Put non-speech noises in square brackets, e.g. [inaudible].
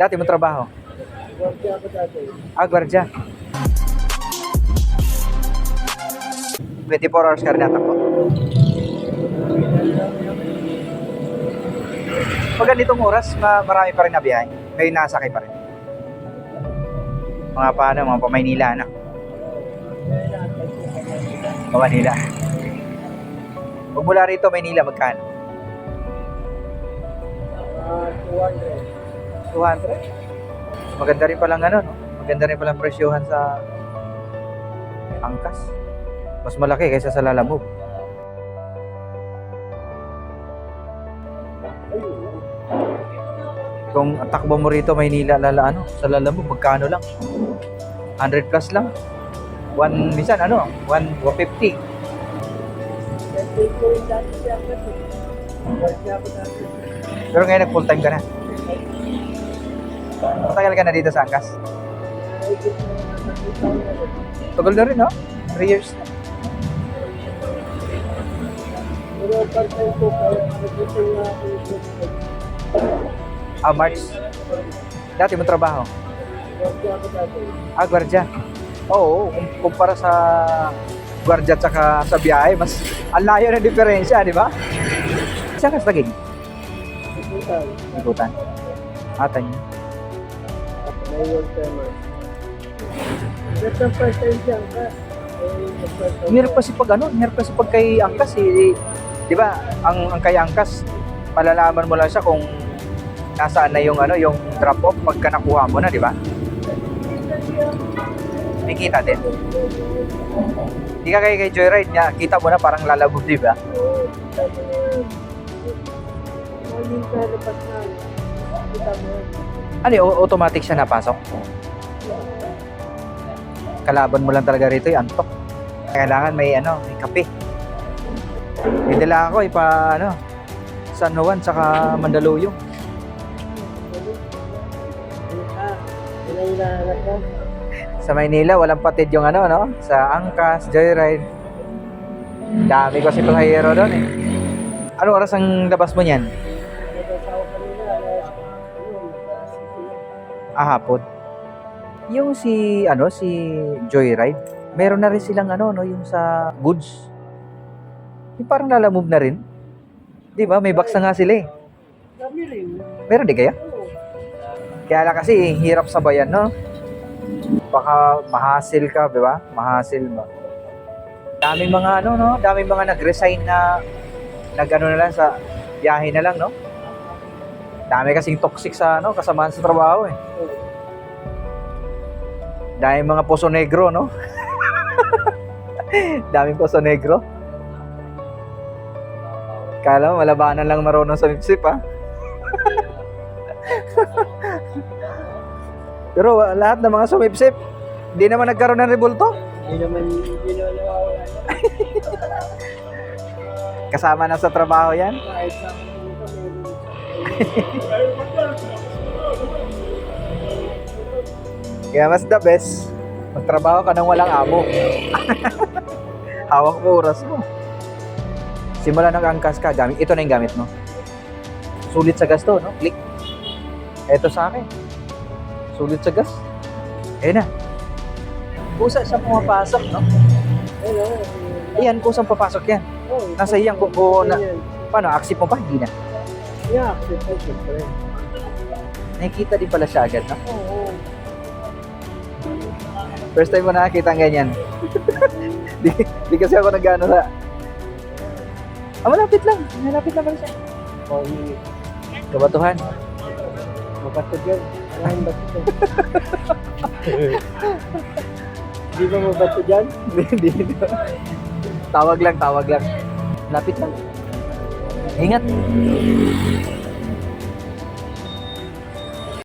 Dati mo trabaho? Gwardiya ako dati. Ah, gwardya. 24 hours ka rin natakbo. Pag ganitong oras, ma- marami pa rin na biyahe. May nasakay pa rin. Mga paano, mga pa Maynila na. Pa Manila. Pag mula rito, Maynila, magkano? Ah, 200. 200? Maganda rin palang ano, no? Maganda rin palang presyohan sa angkas. Mas malaki kaysa sa lalamove. Kung takbo mo rito, Maynila, lala, ano, sa lalamove, magkano lang? 100 plus lang. One, minsan, ano, 1, 150. Kasi ko rin dati siya kasi. Gwardiya ako dati. Pero ngayon, nag full time ka na. Matagal ka na dito sa angkas. Naigit mo na sa 2000. Tagal na rin, no? 3 years na. Na Ah, March. Dati mo trabaho? Ah, gwardya. Oo, kum- kumpara sa gwardya at sa biyahe, mas ang layo ng diferensya, di ba? Saan ka sa tagig? Ikutan. Atan niyo. May work timer. That's the first time. Eh, nag-first time Hirap kasi pag ano, hirap kasi pag kay Angkas, eh, di ba? Ang, ang kay Angkas, malalaman mo lang siya kung nasaan na yung ano, yung drop off pagka nakuha mo na, di ba? May kita din. Di ka kay kay Joyride niya, kita mo na parang lalabog, di ba? Oo, sabi niya, labas na. Ano, yun, automatic siya napasok? Kalaban mo lang talaga rito yung antok. Kailangan may ano, may kape. May dala ako ipa ano, San Juan saka Mandaluyong. Sa Maynila, walang patid yung ano, no? Sa Angkas, Joyride. Dami kasi pasahero doon eh. Ano oras ang labas mo niyan? Na. Ah, hapon. Yung si, ano, si Joyride, meron na rin silang ano, no, yung sa goods. Yung parang lalamove na rin. Di ba? May na nga sila eh. Dami rin. Meron di kaya? Kaya lang kasi, hirap sabayan, no? Baka mahasil ka, di ba? Mahasil ba? Daming mga ano, no? Daming mga nag-resign na nag-ano na lang sa biyahe na lang, no? Dami kasing toxic sa ano, kasamahan sa trabaho eh. Oo. Daming mga poso negro, no? [laughs] Daming poso negro. Kala mo, malabanan lang marunong sa mipsip, ha? [laughs] Pero uh, lahat ng mga sumipsip, hindi naman nagkaroon ng rebulto. Hindi naman, hindi naman nawawala. [laughs] Kasama na sa trabaho yan. Kahit sa. [laughs] Kaya mas the best, magtrabaho ka nang walang amo. [laughs] Hawak mo oras mo. Simula nang angkas ka, gamit, ito na yung gamit mo. Sulit sa gas to, no? Click. Ito sa akin. Sulit sa gas. Ayun na. Kusa siya pumapasok, no? Hello. Ayan, kusang papasok yan. Nasa iyang kuko na-. Paano, accept mo pa? Hindi na. Yeah, accept mo, syempre. Nakikita din pala siya agad, no? Oo. First time ko nakakita ang ganyan. [laughs] di, di kasi ako nag-ano sa... Ah, malapit lang. Malapit lang pala siya. Oh, hindi. Kabatuhan. Mapatid yan. Maraming bato dyan. Hindi ba mabato dyan? [laughs] Hindi, hindi. Tawag lang, tawag lang. Lapit lang. Ingat.